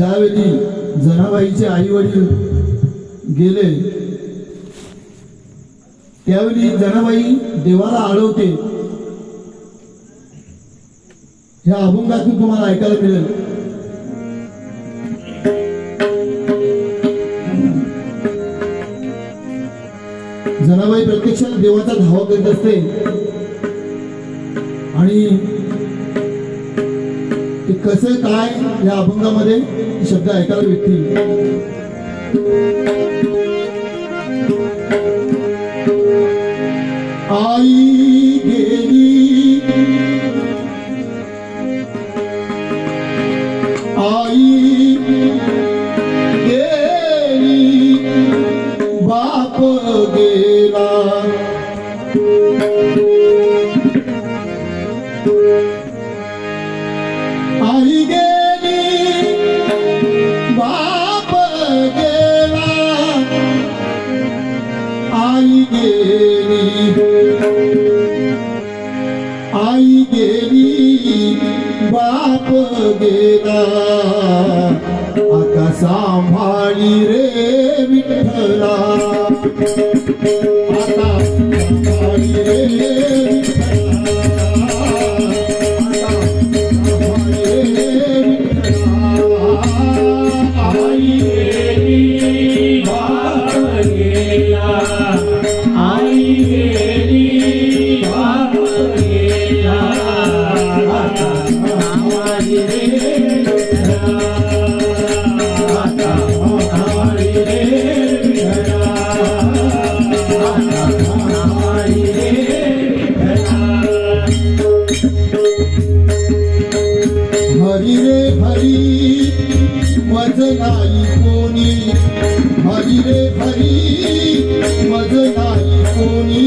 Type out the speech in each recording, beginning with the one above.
ज्यावेळी जनाबाईचे आई वडील गेले त्यावेळी जनाबाई देवाला आळवते ह्या अभंगातून तुम्हाला ऐकायला मिळेल. जनाबाई प्रत्यक्ष देवाचा धावा करीत असते. आणि कसं काय या अभंगामध्ये शब्द ऐकायला भेटतील. आई गेली. आई गेली. बाप गेला. बेदा आका सांभाळी रे विठ्ठला आता सांभाळी रे विठ्ठला नाही कोणी हरी रे हरी मज नाही कोणी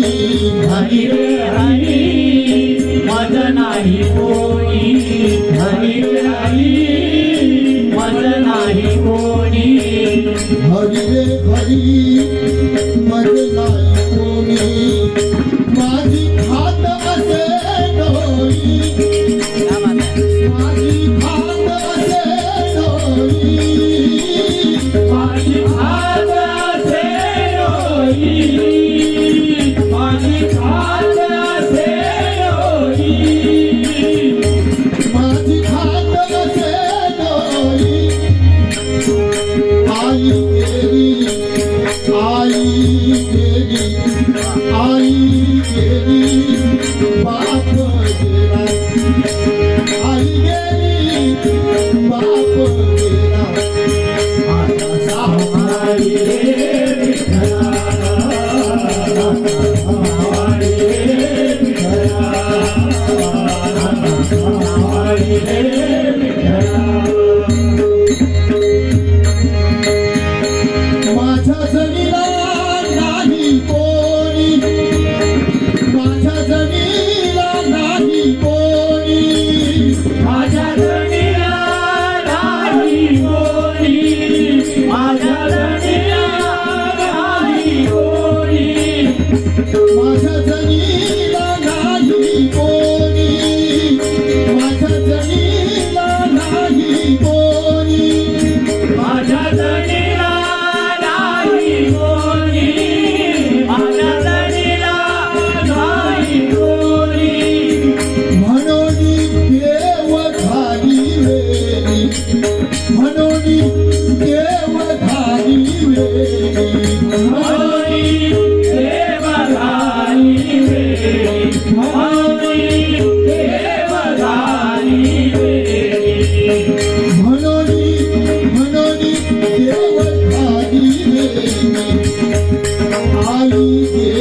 हरी रे हरी मज नाही कोणी हरी रे हरी मज नाही कोणी. हरी रे हरी Música hallelujah.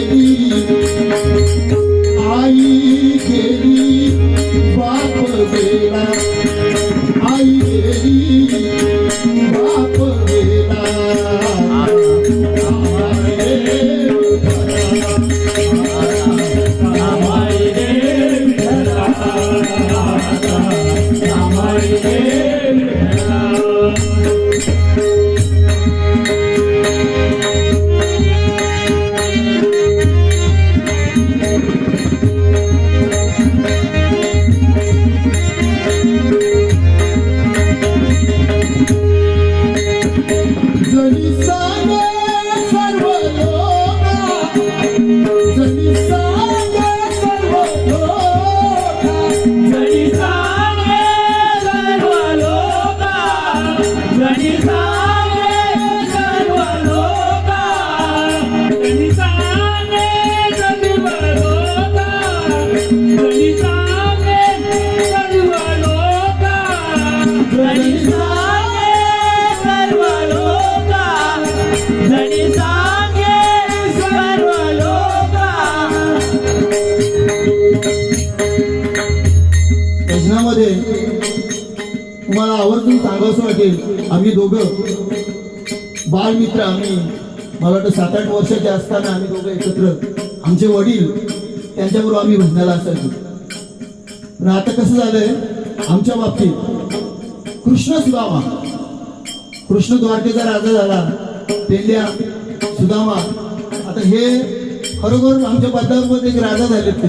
भजनामध्ये तुम्हाला आवर्जून सांगावस वाटेल आम्ही दोघं. बालमित्र आम्ही. मला वाटतं सात आठ वर्षाचे असताना आम्ही दोघं एकत्र. आमचे वडील त्यांच्याबरोबर आम्ही भजनाला असायचो. पण आता कसं झालंय आमच्या बाबतीत कृष्णच लावा कृष्ण द्वारकेचा राजा झाला. पेल्या सुदामा. आता हे खरोखर आमच्या पदावर एक राजा झाले ते.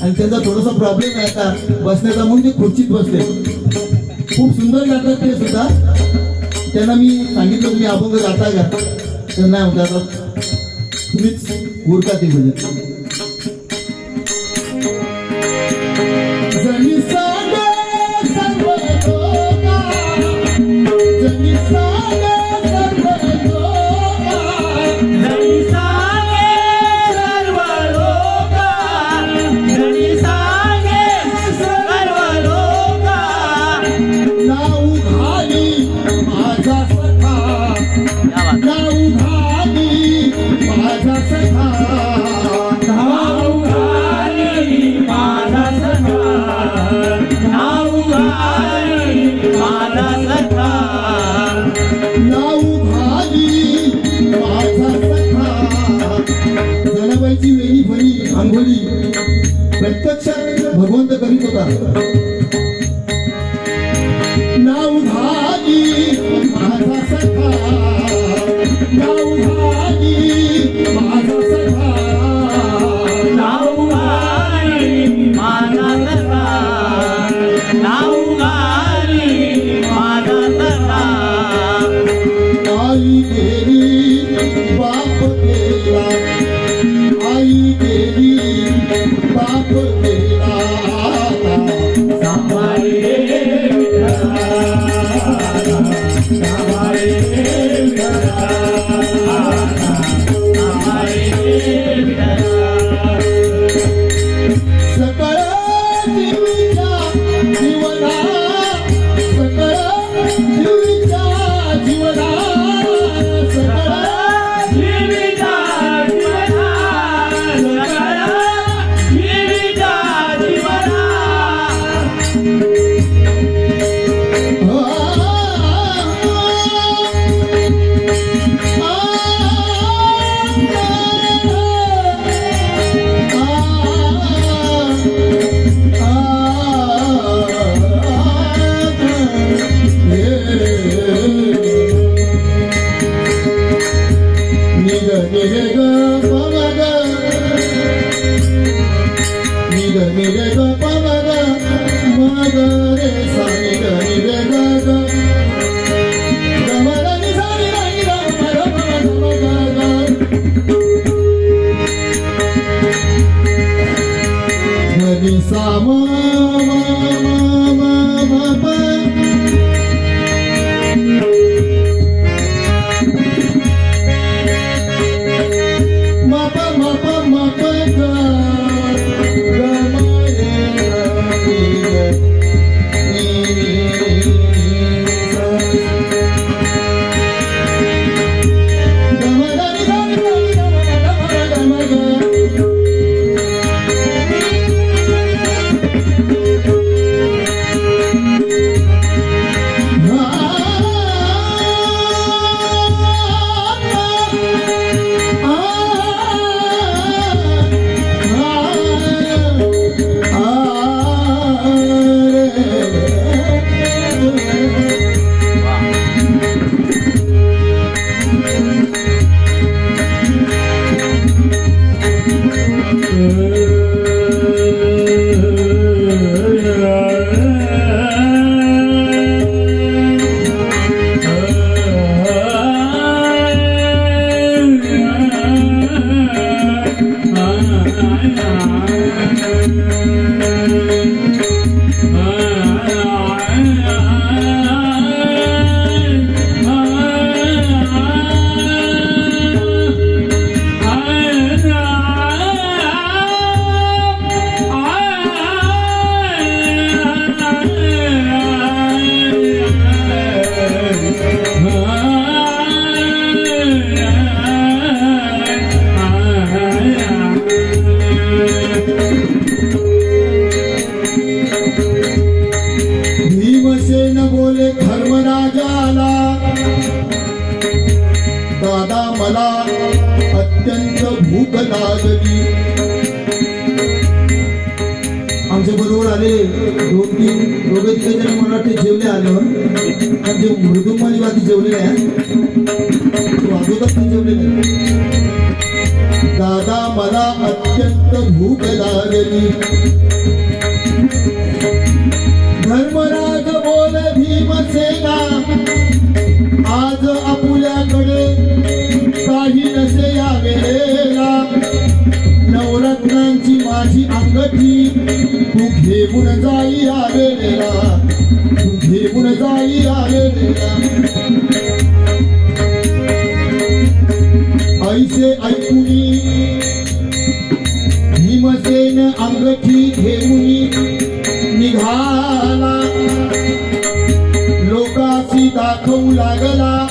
आणि त्यांचा थोडासा प्रॉब्लेम आहे आता. बसण्याचा म्हणून ते खुर्चीत बसले. खूप सुंदर गातात ते सुद्धा. त्यांना मी सांगितलं तुम्ही अभंग गाता का? तर नाही म्हणतात. आता तुम्हीच उरका ते म्हणजे सकळ Thank you. खूप लागली आमच्या बरोबर आले दोन तीन दोघे तिथे जण मला वाटते जेवले आल्यावर जे मृदुंबानी वादी जेवलेले आहे वाजवतात पण जेवलेले दादा मला अत्यंत भूक लागली. धर्मराज बोल भीमसेना. आज घेऊन जाई आलेला घेऊन जाई आलेला ऐसे ऐकुनी भीमसेन अंगठी घेऊन निघाला. लोकाशी दाखवू लागला.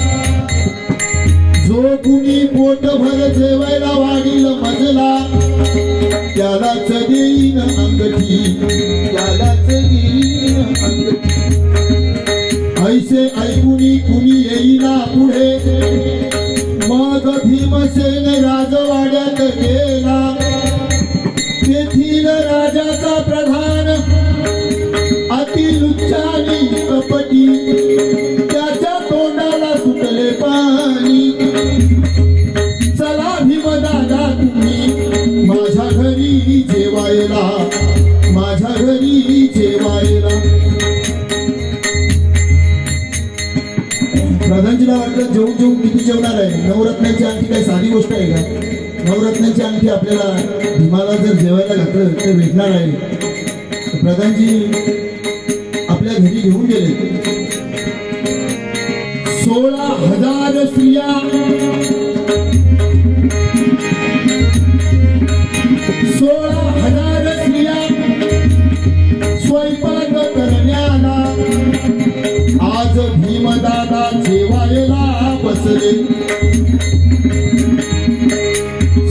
जो कुणी पोट भर वाढील प्रधानजीला वाटलं जेवून जेवून किती जेवणार आहे? नवरत्नाची आणखी काही साधी गोष्ट आहे का? नवरत्नाची आणखी आपल्याला भीमाला जर जेवायला घातलं तर भेटणार आहे. प्रधानजी आपल्या घरी घेऊन गेले. सोळा हजार स्त्रिया भीमदादा जेवायला बसले.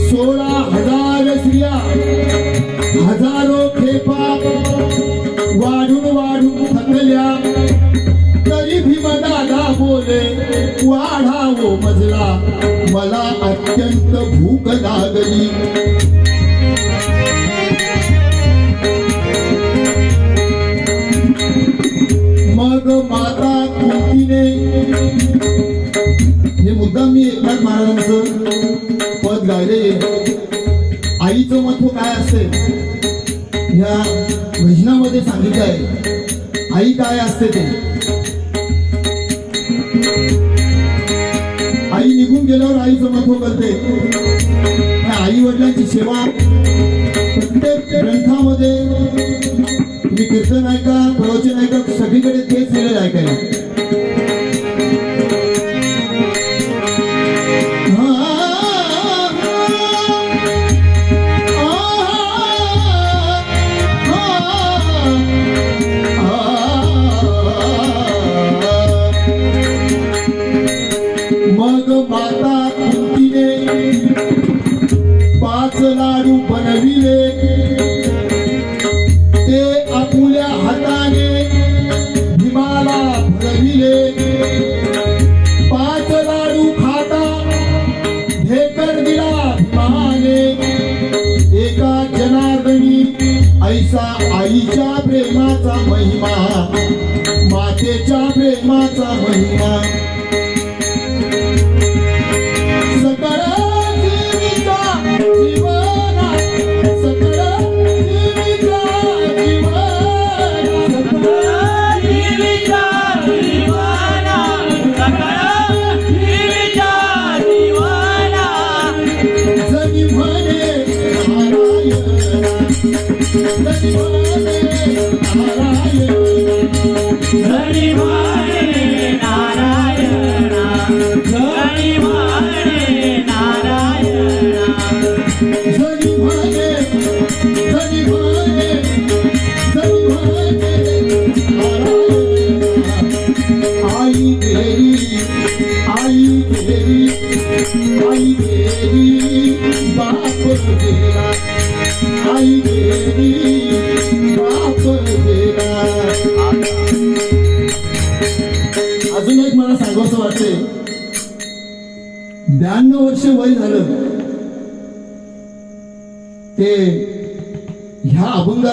सोळा हजार स्त्रिया हजारो खेपा वाढून वाढून थकल्या. तरी भीमदादा बोले वाढावो मजला मला अत्यंत भूक लागली. हे मुद्दाम मी एकनाथ महाराजांचं पद गायले. आईचं महत्त्व काय असते? ह्या भजनामध्ये सांगितलं आहे. आई काय असते ते? आई निघून गेल्यावर आईचं महत्त्व करते त्या आई वडिलांची सेवा. प्रत्येक ग्रंथामध्ये तुम्ही कीर्तन ऐका प्रवचन ऐका सगळीकडे तेच लिहिलेलं ऐकायला 你呢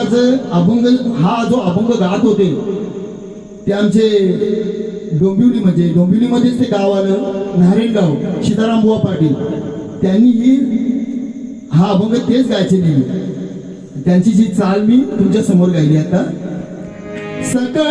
महाराज अभंग हा जो अभंग गात होते ते आमचे डोंबिवली म्हणजे डोंबिवलीमध्येच ते गाव आलं नारायणगाव सीताराम बुवा पाटील. त्यांनी ही हा अभंग तेच गायचे लिहिले त्यांची जी चाल मी तुमच्यासमोर गायली आता. सकळ